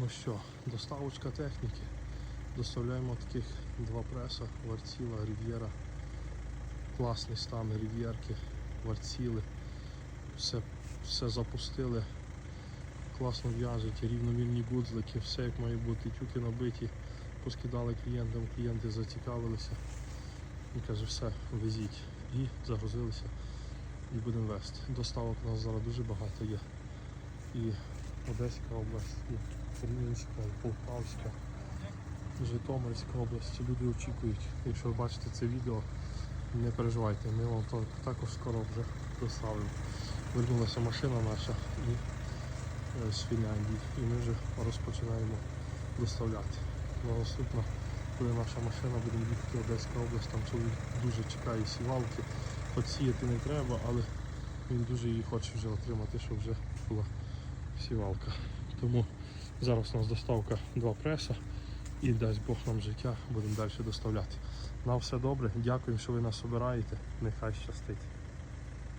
Ну що, доставочка техніки. Доставляємо таких два преса, варціла, рів'єра. Класний стан рів'єрки, варціли. Все, все запустили. Класно в'яжуть, рівномірні гудзлики, все як має бути, тюки набиті, поскидали клієнтам, клієнти зацікавилися. І каже, все, везіть. І загрузилися і будемо вести. Доставок у нас зараз дуже багато є. І Одеська область, і Тернівська, і Полтавська, Житомирська область. Люди очікують. Якщо ви бачите це відео, не переживайте, ми вам також скоро вже доставимо. Вернулася машина наша і, е, з Фінляндії, і ми вже розпочинаємо доставляти. Ну, наступна буде наша машина, будемо їхати Одеська область, там чоловік дуже чекає сівалки. Хоч сіяти не треба, але він дуже її хоче вже отримати, щоб вже була сівалка. Тому зараз у нас доставка два преса і дасть Бог нам життя, будемо далі доставляти. На все добре, дякуємо, що ви нас обираєте. Нехай щастить.